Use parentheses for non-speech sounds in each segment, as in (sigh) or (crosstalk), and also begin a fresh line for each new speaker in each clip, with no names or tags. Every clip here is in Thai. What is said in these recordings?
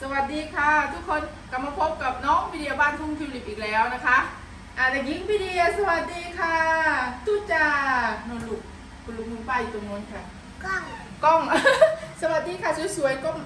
สวัสดีค่ะ ทุกคนกลับมาพบกับน้องวิเดียบ้านทุ่งทิวลิปอีกแล้วนะคะอ่าเด็กหญิงวิเดียสวัสดีค่ะทุจ่านนลูกคุณลุงคุณป้าอยู่ตรงโน้นค่ะ
กล้อง
กล้อง สวัสดีค่ะสวยๆก้ม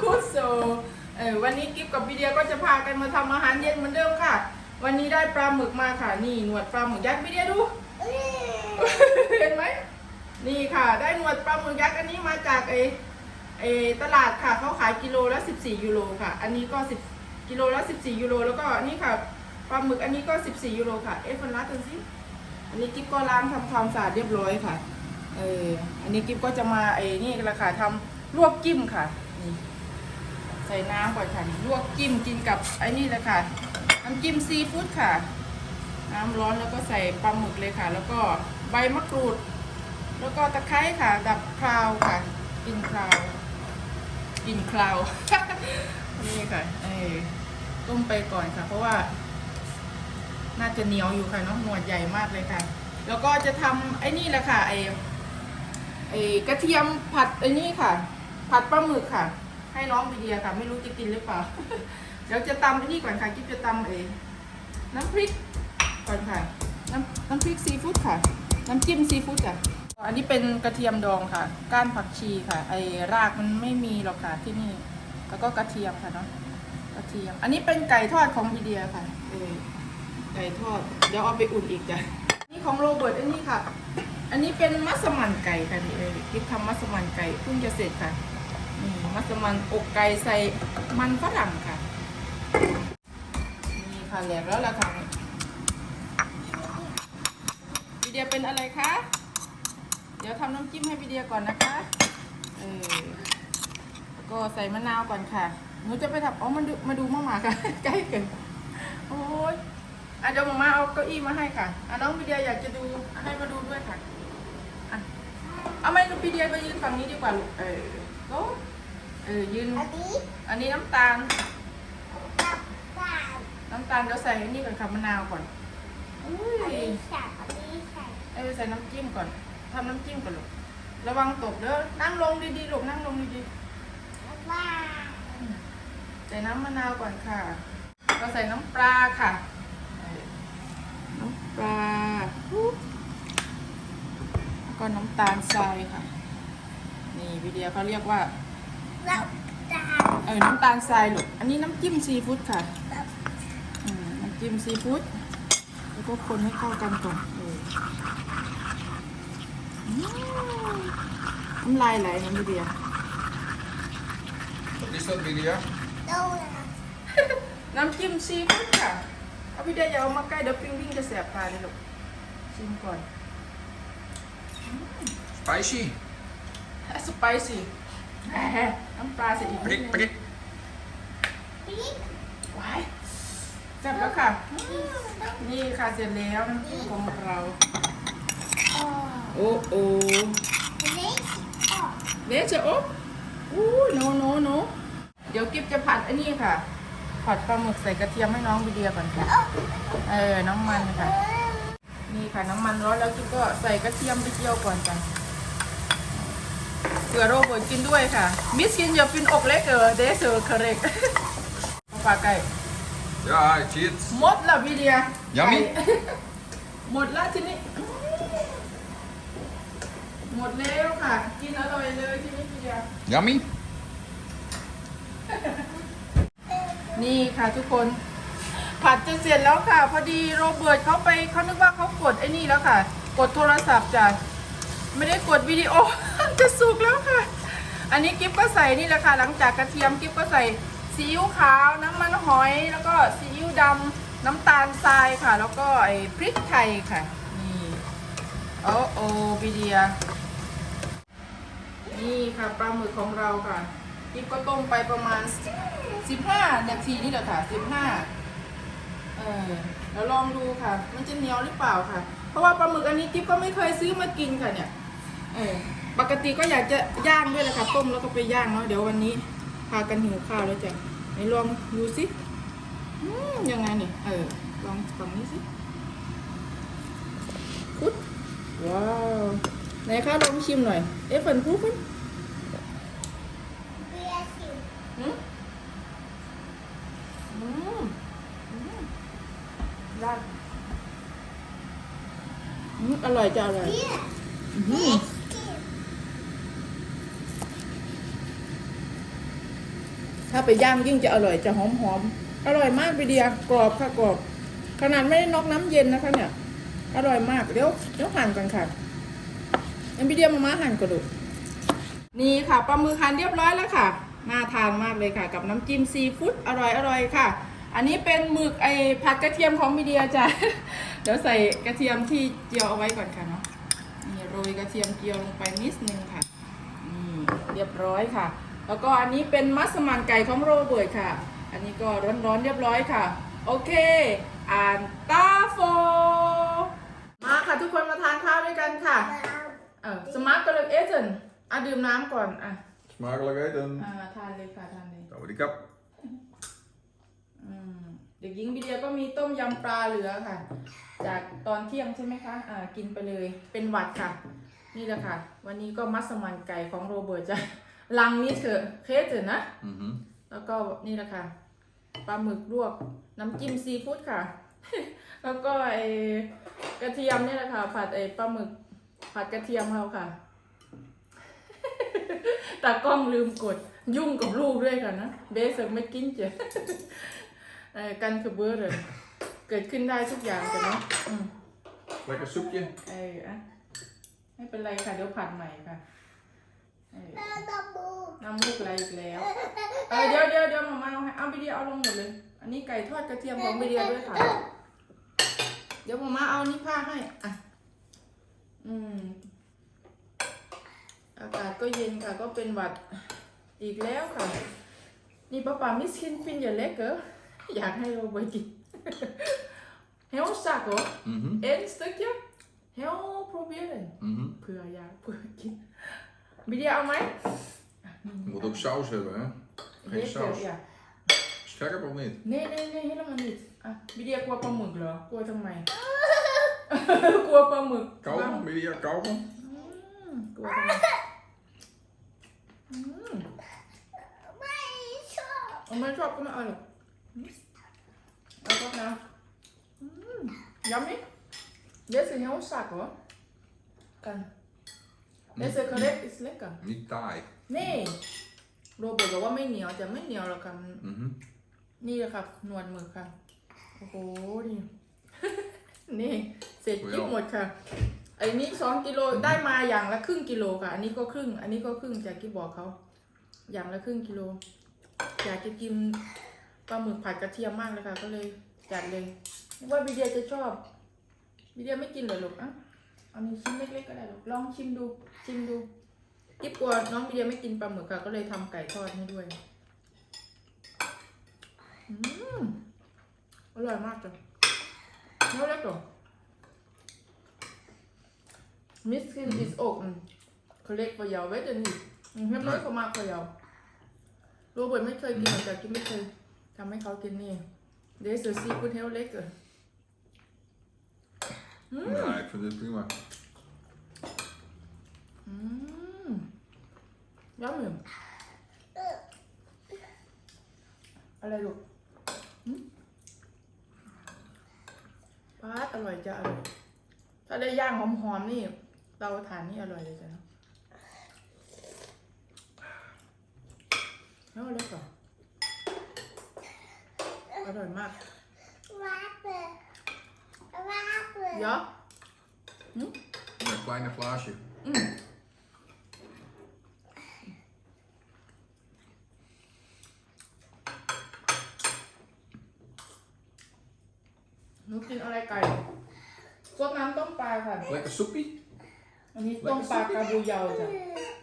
คุโซเออวันนี้กิฟกับวิเดียก็จะพากันมาทำอาหารเย็นเหมือนเดิมค่ะ วันนี้ได้ปลาหมึกมาค่ะนี่หนวดปลาหมึกยักษ์วิเดียดู
เอ้ย
เห็นไหมนี่ค่ะ ได้หนวดปลาหมึกยักษ์อันนี้มาจากเอ เอตลาดค่ะเขาขายกิโลละ 14 ยูโรค่ะ อันนี้ก็ 10 กิโลละ 14 ยูโร แล้วก็นี่ค่ะปลาหมึกอันนี้ก็ 14 ยูโรค่ะ เอ๊ะฟันรัดกันสิอันนี้กิ๊บก็ล้างทำความสะอาดเรียบร้อยค่ะ เอออันนี้กิ๊บก็จะมาไอ้นี่กันละค่ะทำลวกจิ้มค่ะนี่ใส่น้ำก่อนค่ะลวกจิ้มกินกับไอ้นี่เลยค่ะน้ำจิ้มซีฟู้ดค่ะ น้ำร้อนแล้วก็ใส่ปลาหมึกเลยค่ะ แล้วก็ใบมะกรูด แล้วก็ตะไคร้ค่ะ ดับคราวค่ะกินคราว กลินคราว นี่ค่ะเออต้มไปก่อนค่ะ เพราะว่า น่าจะเหนียวอยู่ค่ะเน้องหนวดใหญ่มากเลยค่ะ แล้วก็จะทำไอ้นี่แหละค่ะไอ้ไอ้กระเทียมผัดไอ้นี่ค่ะ ผัดปลาหมึกค่ะ ให้น้องวิเดียค่ะ ไม่รู้จะกินหรือเปล่า เดี๋ยวจะตำไอ้นี่ก่อนค่ะกิ๊บจะตำไอ้น้ำพริกก่อนค่ะ น้ำน้ำพริกซีฟู้ดค่ะ น้ำจิ้มซีฟู้ดค่ะ อันนี้เป็นกระเทียมดองค่ะ ก้านผักชีค่ะ ไอ้รากมันไม่มีหรอกค่ะที่นี่ แล้วก็กระเทียมค่ะเนาะ กระเทียม อันนี้เป็นไก่ทอดของวิเดียค่ะ เออไก่ทอด เดี๋ยวเอาไปอุ่นอีกจ้ะ นี่ของโรเบิร์ตอันนี้ค่ะ อันนี้เป็นมัสมั่นไก่ค่ะนี่เลยคิดทำมัสมั่นไก่เพิ่งจะเสร็จค่ะ นี่มัสมั่นอกไก่ใส่มันฝรั่งค่ะ นี่ค่ะแหลกแล้วล่ะค่ะวิเดียเป็นอะไรคะ ดี๋ยวทำน้ำจิ้มให้วิเดียก่อนนะคะ เออแล้วก็ใส่มะนาวก่อนค่ะหนูจะไปทำอ๋อมาดูมาดูมะหมาค่ะ ใกล้เกินโอ้ยอะเดี๋ยวมามาเอาเก้าอี้มาให้ค่ะอะน้องวิเดียอยากจะดูให้มาดูด้วยค่ะอะเอาไหมลูกวิเดียไปยืนฝั่งนี้ดีกว่าลูกเออโอ้เออยืน
อันนี้
อันนี้น้ำตาล
กับกา
น้ำตาลเดี๋ยวใส่อันนี่ก่อนค่ะมะนาวก่อนอุ้
อัน
ย
นี้ใส่อันนี้ใส่
เอ้ยใส่น้ำจิ้มก่อน ทำน้ำจิ้มก่อนลูกระวังตกเด้อนั่งลงดีๆลูกนั่งลงดี
แล้วว่า
ๆใส่น้ำมะนาวก่อนค่ะก็ใส่น้ำปลาค่ะเออน้ำปลาปุ๊บแล้วก็น้ำตาลทรายค่ะ นี่วิดีโอเขาเรียกว่า
แล้วตา
เออน้ำตาลทรายลูกอันนี้น้ำจิ้มซีฟู้ดค่ะ
แล้ว
อืมน้ำจิ้มซีฟู้ดแล้วก็คนให้เข้ากันก่อนเอออืม น้ำลายไหลน้ำวิเดีย
Wat is dat, Lydia?
ดูนะ
น้ำจิ้มซีฟู้ดค่ะเอาพี่เดียอย่าเอามาใกล้เดี๋ยวปิ้งปิ้งจะแสบตาเลยลูกชิมก่อน
Spicy.
สไปซี่น้ำปลาใส่อีกนิด
Prik,
นึง
prik.
ปิ๊ก
ว้ายแซ่บแล้วค่ะ
อืมต้อง
นี่ค่ะเสร็จแล้วน้ำจิ้มของเรา
อ๋อ
โอ้โอ้
อันนี้อ๋อ
เดชโอ๊อู้โนโนโนเดี๋ยวกิ๊บจะผัดอันนี้ค่ะ ผัดปลาหมึกใส่กระเทียมให้น้องวิเดียก่อนค่ะ เออ น้ำมันค่ะ นี่ค่ะน้ำมันร้อนแล้วกิ๊บก็ใส่กระเทียมไปเจียวก่อนจ้ะเผื่อโรเบิร์ตกินด้วยค่ะ มิสกินอย่าฟินอกเล็กเออเดซเออคาเรกปลาไก่
Ja, ik zie het.
หมดละวิเดีย
Yummy
ไก่หมดแล้วทีนี้ หมดแล้วค่ะ กินอร่อยเลยทีนี้วิเดีย
Yummy?
นี่ค่ะทุกคน ผัดจะเสร็จแล้วค่ะ พอดีโรเบิร์ตเขาไปเขานึกว่าเขากดไอ้นี่แล้วค่ะ กดโทรศัพท์จ้ะไม่ได้กดวิดีโอ จะสุกแล้วค่ะ อันนี้กิฟก็ใส่นี่แหละค่ะ หลังจากกระเทียมกิฟก็ใส่ซีอิ๊วขาวน้ำมันหอย แล้วก็ซีอิ๊วดำน้ำตาลทรายค่ะ แล้วก็ไอ้พริกไทยค่ะนี่โอ้โอวิเดีย นี่ค่ะปลาหมึกของเราค่ะกิ๊บก็ต้มไปประมาณ 15 นาทีนี่แหละค่ะ 15 เออแล้วลองดูค่ะ มันจะเหนียวหรือเปล่าค่ะ เพราะว่าปลาหมึกอันนี้กิ๊บก็ไม่เคยซื้อมากินค่ะเนี่ย เออ ปกติก็อยากจะย่างด้วยแหละค่ะ ต้มแล้วก็ไปย่างเนาะ เดี๋ยววันนี้พากันหิวข้าวแล้วจ้ะไหนลองดูสิยังไงเนี่ย เออ ลองฝั่งนี้สิพุดว้าว ไหนคะลองชิมหน่อย เอ๊ะฝนพูดฟัน
เบียร์สิ
หืม อืมอืมได้ อืมอร่อยจะอร่อยถ้าไปย่างยิ่งจะอร่อยจะหอมหอมอร่อยมากไปเดียกรอบค่ะกรอบ ขนาดไม่ได้นอกน้ำเย็นนะคะ เนี่ย อร่อยมากเดี๋ยวเดี๋ยวหั่นกันค่ะอันพี่เดียมามาหั่นกระดูกนี่ค่ะปลาหมึกหั่นเรียบร้อยแล้วค่ะน่าทานมากเลยค่ะ กับน้ำจิ้มซีฟู้ดอร่อยอร่อยค่ะ อันนี้เป็นหมึกไอผัดกระเทียมของพี่เดียจ้ะ เดี๋ยวใส่กระเทียมที่เจียวเอาไว้ก่อนค่ะเนาะนี่โรยกระเทียมเจียวลงไปนิดนึงค่ะนี่เรียบร้อยค่ะ แล้วก็อันนี้เป็นมัสมั่นไก่ของโรเบิร์ตค่ะ อันนี้ก็ร้อนๆเรียบร้อยค่ะ โอเค อ่านตาโฟ มาค่ะทุกคนมาทานข้าวด้วยกันค่ะ เออสมาร์ทก็เลยเอเจนอะดื่มน้ำก่อนอะ
Smakelijk eten.
อ่าทานเลยค่ะทานเลย
Douwe die kap.
อืมเด็กหญิงบีเดียก็มีต้มยำปลาเหลือค่ะ จากตอนเที่ยงใช่ไหมคะอ่ากินไปเลยเป็นหวัดค่ะ นี่แหละค่ะ วันนี้ก็มัสมั่นไก่ของโรเบิร์ตจะลังนี่เถอะเคสเถอะนะ
Mhm.
แล้วก็นี่แหละค่ะปลาหมึกลวกน้ำจิ้มซีฟู้ดค่ะ แล้วก็ไอกระเทียมนี่แหละค่ะ ผัดไอปลาหมึกผัดกระเทียมเราค่ะ ตากล้องลืมกดยุ่งกับลูกด้วยกันนะเบสไม่กินเจ้ะเออกันคือเบอร์เลยเกิดขึ้นได้ทุกอย่างแต่เนาะอืม
Lekker soepje.
เอออะไม่เป็นไรค่ะ เดี๋ยวผัดใหม่ค่ะเออน้ำมูกอะไรอีกแล้วเออเดี๋ยวเดี๋ยวเดี๋ยวมามาเอาให้เอาไปเดียวเอาลงหมดเลย อันนี้ไก่ทอดกระเทียมของไปเดียด้วยค่ะ เดี๋ยวมามาเอานี่ผ้าให้อะอืม อากาศก็เย็นค่ะ ก็เป็นหวัดอีกแล้วค่ะ นี่ป้าป๋ามิสคินฟินอย่าเล็กเหรอ อยากให้เราไปกิน Heel zak hoor.
Mhm.
Eén stukje. Heel proberen.
Mhm.
เผื่ออยากเผื่อกินวิดีโอเอาไหม
Je moet ook saus hebben, hè? Geen
Lekker,
saus.
ja.
Scherp of niet?
Nee, nee, nee, helemaal niet. Ah, วิดีโอกลัวปลาหมึกเหรอกลัวทำไมกลัวปลาหมึก
Kauwen? Wil je kauwen?
อืมกลัวทำไมอืมเอาไม่ชอบก็ไม่เอาหรอกอืม เอาก็นะอืมยำนี่ Deze is heel zak hoor. Kan. Deze correct is lekker.
Niet taai.
นี่โรเบิร์ตบอกว่าไม่เหนียวจะไม่เหนียวหรอกค่ะ
Mhm.
นี่แหละค่ะหนวดหมึกค่ะ โอ้โห นี่ นี่ เสร็จกิ๊บหมดค่ะ ไอ้นี้สองกิโลได้มาอย่างละครึ่งกิโลค่ะ อันนี้ก็ครึ่ง อันนี้ก็ครึ่งจากกิ๊บบอกเขา อย่างละครึ่งกิโล อยากจะกิน ปลาหมึกผัดกระเทียมมากเลยค่ะ ก็เลยจัดเลยว่าบีเดียจะชอบบีเดียไม่กินเลยลูกอะเอานี้ชิ้นเล็กๆก็ได้ลูกลองชิมดูชิมดูกิ๊บกลัวน้องบีเดียไม่กินปลาหมึกค่ะ ก็เลยทำไก่ทอดให้ด้วยอืมอร่อยมากจ้ะเนื้อเล็กเหรอมิสคินอิสอกเขาเล็กกว่ายาวเว้ยเดี๋ยวนี้อืมเห็นไหมเขามากกว่ายาวโรเบิร์ตไม่เคยกินแต่กินไม่เคย ทำให้เขากินนี่เดซซีฟู้ดเฮลเล็กเหรออืม
Ja, ik vind dit prima.
อืมย้ำอยู่อะไรลูกหืมปาดอร่อยจะอร่อย ถ้าได้ย่างหอมๆนี่เตาถ่านนี่อร่อยเลยจ้ะเนาะแล้วเล็กก่อน อร่อยมากเยอะ
Ja, een kleine glaasje.
อืมหนูกินอะไรไก่ซดน้ำต้มปลาค่ะ
Lekker soepie.
อันนี้ต้มปลากระบูเยาจ้ะ
Soepie.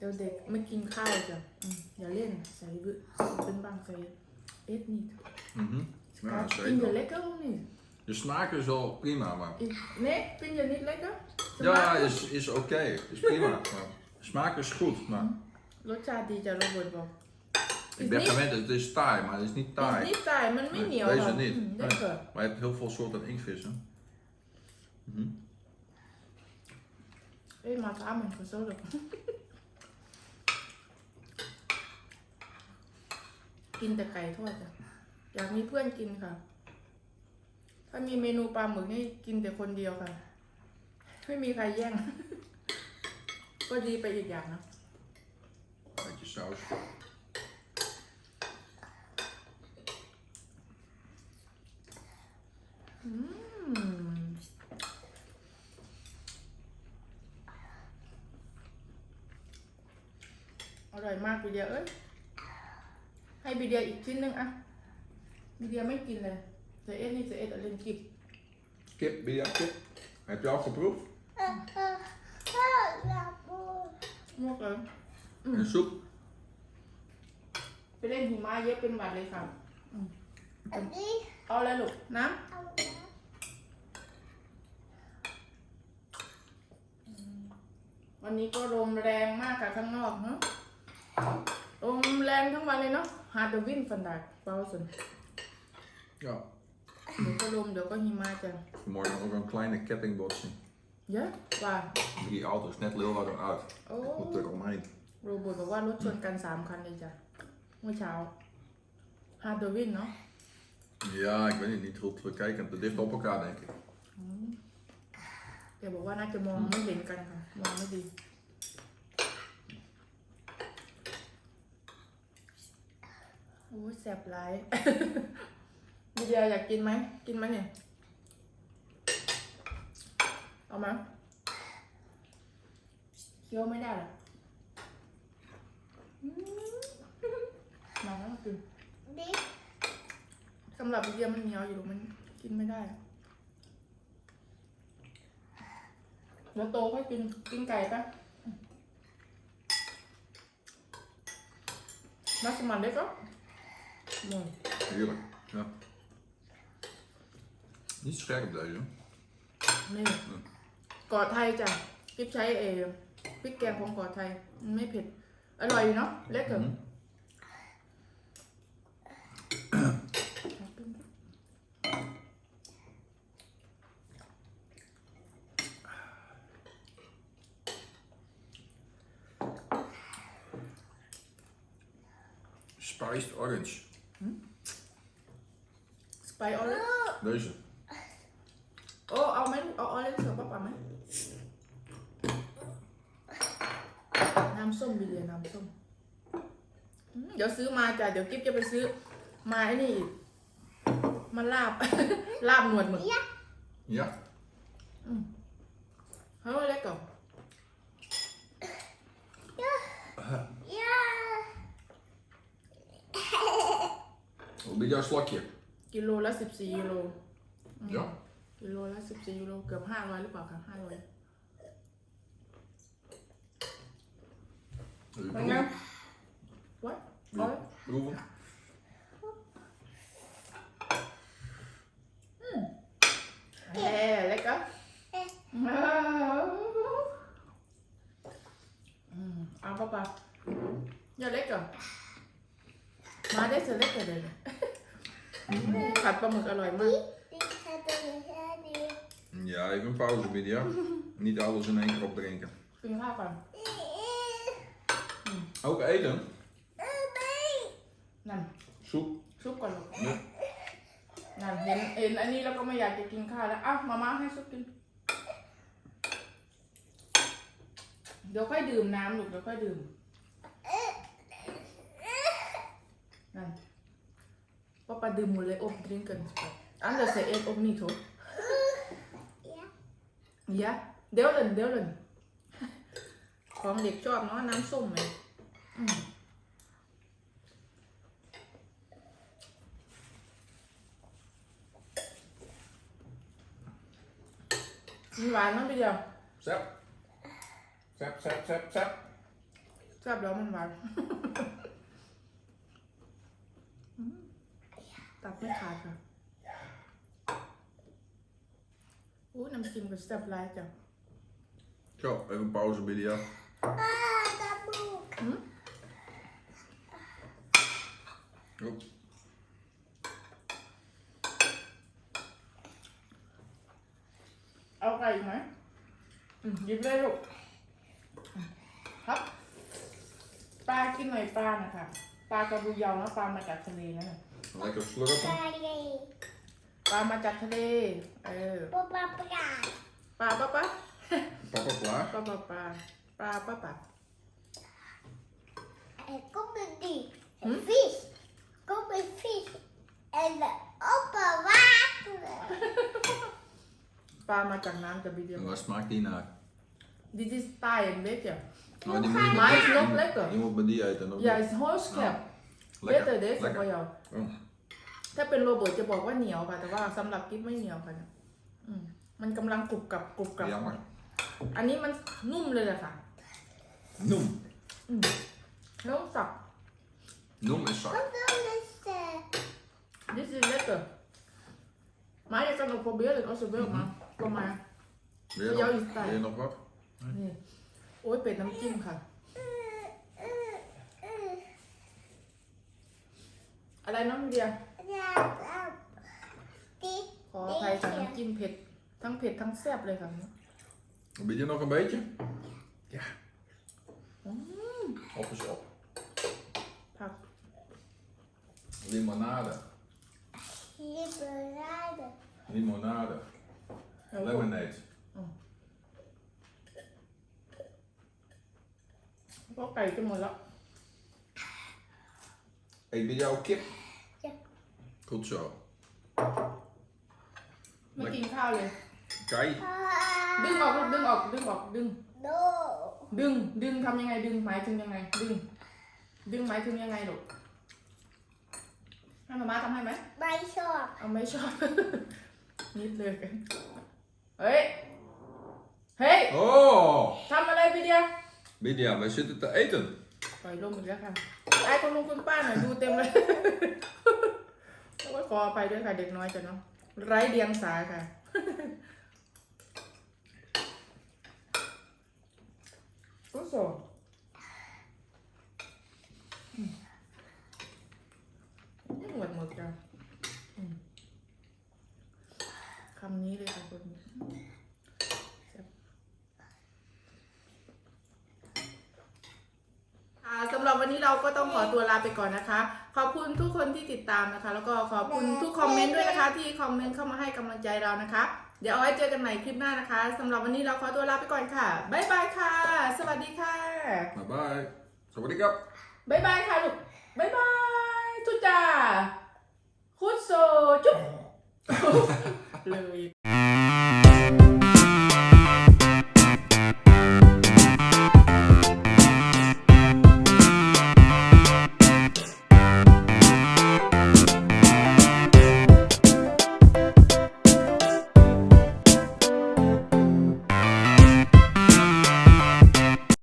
เดี๋ยวเด็กไม่กินข้าวจ้ะอืมอย่าเล่นใส่บึเป็นบางใส่เอ็ดนี่
Mhm. Ja,
กินอย่า
zeker.
เล็กก็นี่
De smaak is wel prima, maar...
เน็กกินอย่านิดเล็กก็
Ja, is, is oké. Is prima. Maar (laughs) de smaak is goed, maar...
รสชาติดีจ้ะโรเบิร์ตบอก
Ik ben gewend, het is taai, maar het is niet
นิ
taai.
ดตายมันไม่เหนียว
Deze
ค่ะ
niet.
อืม
Nee.
เด็กเกิด
Maar je hebt heel veel soorten inktvissen. Mhm.
เอ้ยมาช้าเหมือนกันโซ่เลย (laughs) กินแต่ไก่ทอดจ้ะอยากมีเพื่อนกินค่ะ ถ้ามีเมนูปลาหมึกนี่กินแต่คนเดียวค่ะ ไม่มีใครแย่ง ก็ดีไปอีกอย่างนะ
Beetje saus.
อืมอร่อยมากบีเดียเอ้ย ให้บีเดียอีกชิ้นหนึ่งอะบีเดียไม่กินเลยเจเอ็ดนี่เจเอ็ดเอาเล่นกิบ
Kip, ben je kip? Heb je al geproefd?
เออเออเออลาบู
มวกเลย
En soep?
ไปเล่นหิมะเยอะเป็นหวัดเลยค่ะ
อันนี้
เอาอะไรลูกน้
เอาละำ
วันนี้ก็ลมแรงมากค่ะข้างนอกเนาะลมแรงทั้งวันเลยเนาะ ฮาร์ดวินฟันดาเบาสุด
Ja.
เดี๋ยวก็ลมเดี๋ยวก็หิมะจะ
Vanmorgen ook een kleine kettingbotsing.
เยอะกว่า
Drie auto's, net Leeuwarden uit.
โอ้
Ik moet er omheen.
โรเบิร์ตบอกว่ารถชนกันสามคันเลยจ้ะเมื่อเช้าฮาร์ดวินเนาะ
Ja, ik weet niet, niet goed bekijken. Te dicht op elkaar, denk ik.
แกบอกว่าน่าจะมองไม่เห็นกันค่ะ มองไม่ดี โอ้ยแสบร้ายมีเดียอยากกินไหม กินไหมเนี่ย เอาไหมเคี้ยวไม่ได้หรอมาแล้วกินสำหรับมีเดียมันเหนียวอยู่มันกินไม่ได้เดี๋ยวโตค่อยกินกินไก่ปะมัสมันเล็ก ก็หนึ่ง
Heerlijk. Ja. Niet scherp deze.
นี่กอดไทยจ้ะกิ๊บใช้เออพริกแกงของกอดไทยมันไม่เผ็ด อร่อยอยู่เนาะเล็กเกิน
Mhm. Spiced orange.
สไปออเรน
Deze.
โอ้เอาไหมลูกเอาออเรนจ์กับป้าป๋าไหมน้ำส้มบีเรียน้ำส้มอืมเดี๋ยวซื้อมาจ้ะเดี๋ยวกิ๊บจะไปซื้อมาไอ้นี่อีกมาลาบ ลาบหนวดหมึก
Ja.
เฮ้ยเล็กก่อน
ย่า
Wat ben jouw slakje?
กิโลละสิบสี่ยูโร
Ja.
กิโลละสิบสี่ยูโรเกือบห้าร้อยหรือเปล่าคะห้าร้อย
Wil je
เป็นไง
proeven?
what
Wil je proeven?
เฮ้เล็กก็อื มเอาป้าป๋าอย่าเล็กก่อนมาได้เสร็จเล็กเลยผัดปลาหมึกอร่อยมาก
บิ๊กทำตัวอย่างนี้
Ja, even een pauze, Lydia. Niet alles in één keer opdrinken.
กินข้าวก่อน
Ook eten?
นั่น
Soep?
ซุปก่อนลูก
Ja.
นั่นเห็นเห็นอันนี้แล้วก็ไม่อยากจะกินข้าวแล้วอ้าวมาม่าให้ซุปกิน เดี๋ยวค่อยดื่มน้ำลูกเดี๋ยวค่อยดื่ม นั่นป้าปาดื่มหมดเลยอบดริงกันอันเดอร์เซเอ็ดอบนี่ทุก ตัดไม่ขาดค่ะอู้น้ำจิ้มกับแซ่บหลายจ้ะ
Zo, even pauze, Lydia.
อ่าตาบู
Oep.
เอาไก่อีกไหมอืมหยิบเลยลูกอืมครับปลากินหน่อยปลานะคะปลากระบูยาวนะปลามาจากทะเลนะ
Lekker slurpen.
Daddy.
ปลามาจากทะเล เออ
Papa papa.
ปลาปะปะ
Papa klaar?
ปลาปลาปลาปลาปะปะ
Er komt een dier.
Hm?
Een vis. Komt een vis. En de open water.
ปลามาจากน้ำกับบีเดีย
En waar smaakt die naar?
Dit is Thai en weet je.
Oh, die moet je
Maar
bij-
is nog lekker.
Die moet bij die eten. nog
Ja,
niet.
is Heel scherp.
Lekker.
Beter this
Lekker.
voor jou.
Oh.
ถ้าเป็นโรเบิร์ตจะบอกว่าเหนียวค่ะ แต่ว่าสำหรับกิ๊บไม่เหนียวค่ะอืมมันกำลังกรุบกรับกรุบกรับ
Jammer.
อันนี้มันนุ่มเลยแหละค่ะ
Noem.
อืมแล้วสับ
Noem is zacht.
Wat dan is eh,
This is lekker. Maar je kan ook proberen als je wilt, maar kom maar.
Wil je,
Voor jou
nog,
is het tijd.
wil je nog wat?
นี่โอ้ยเป็ดน้ำจิ้มค่ะ อะไรน้องเดีย
ja, ja. Die.
ขออภัยค่ะน้ำจิ้มเผ็ด ทั้งเผ็ดทั้งแซ่บเลยค่ะ
Wil je nog een beetje? Ja.
อืม
Op is op.
ผัก
Limonade.
Limonade.
Limonade.
แล้วก็
Lemonade.
ก็ไก่จะหมดแล้ว
Eet bij jou kip?
Ja.
Goed zo.
ไม่กินข้าวเลย
Kai.
ดึงออกลูกดึงออกดึงออกดึง
No.
ดึงดึงทำยังไงดึงหมายถึงยังไงดึงดึงหมายถึงยังไงลูกให้มาม่าทำให้ไหม
Mijn shop.
เอาไม่ชอบนิดเลยเฮ้ยเฮ้ย
Oh!
ทำอะไรพี่เดีย
Lydia, wij zitten te eten.
ปล่อยลมอีกแล้วค่ะไอ้คนลุงคุณป้าหน่อยดูเต็มเลยต้องขออไปด้วยค่ะเด็กน้อยจ้ะเนาะไร้เดียงสาค่ะก็สอืมไม่หมดหมดจ้ะอืมคำนี้เลยค่ะคนแซ่บอ่าสำหรับวันนี้เราก็ต้องขอตัว ลาไปก่อนนะคะ ขอบคุณทุกคนที่ติดตามนะคะ แล้วก็ขอบคุณทุกคอมเมนต์ด้วยนะคะ ที่คอมเมนต์เข้ามาให้กำลังใจเรานะคะ เดี๋ยวเอาไว้เจอกันใหม่คลิปหน้านะคะสำหรับวันนี้เราขอตัวลาไปก่อนค่ะบ๊ายบายค่ะ สวัสดีค่ะ
Bye bye. Sawadee kap.
บ๊ายบายค่ะลูกบ๊ายบายทุจ้าคุดโซจุ๊บ เลย